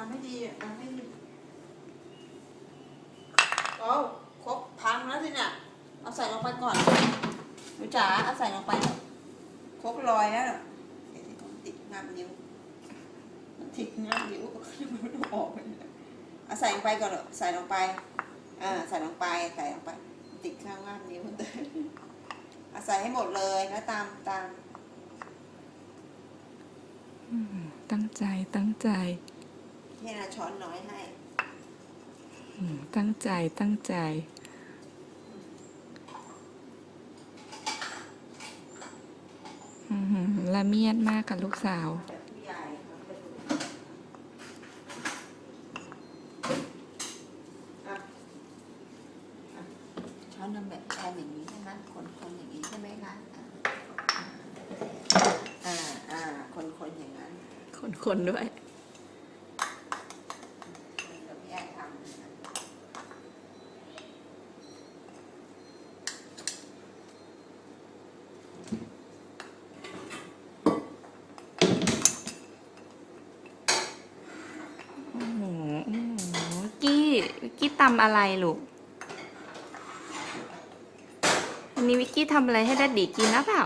ทำให้ดีทำให้ดีเอาครบพังแล้วสิเนี่ย เอาใส่ลงไปก่อนหนูจ๋าเอาใส่ลงไป ครบลอยแล้วติดงับนิ้วติดงับนิ้วยังไม่รู้ออกไปเลยเอาใส่ลงไปก่อนเหรอใส่ลงไปอ่าใส่ลงไปใส่ลงไป ติดข้างงับนิ้วเอาใส่ให้หมดเลยแล้วตามตามตั้งใจตั้งใจ ให้นาช้อนน้อยให้อืมตั้งใจตั้งใจ อืมละเมียดมากกับลูกสาว แบบผู้ใหญ่ครับไปดูอะอะช้อนนมแบบทำอย่างนี้ใช่ไหมคนคนอย่างนี้ใช่ไหมคะอ่าอ่าอ่าคนคนอย่างนั้น คนคนด้วย เดี๋ยวพี่ใหญ่ทำนะ โอ้โหโอ้โหวิกกี้ วิกกี้ตำอะไรลูกวันนี้วิกกี้ทำอะไรให้ดัดดีกินนะเปล่า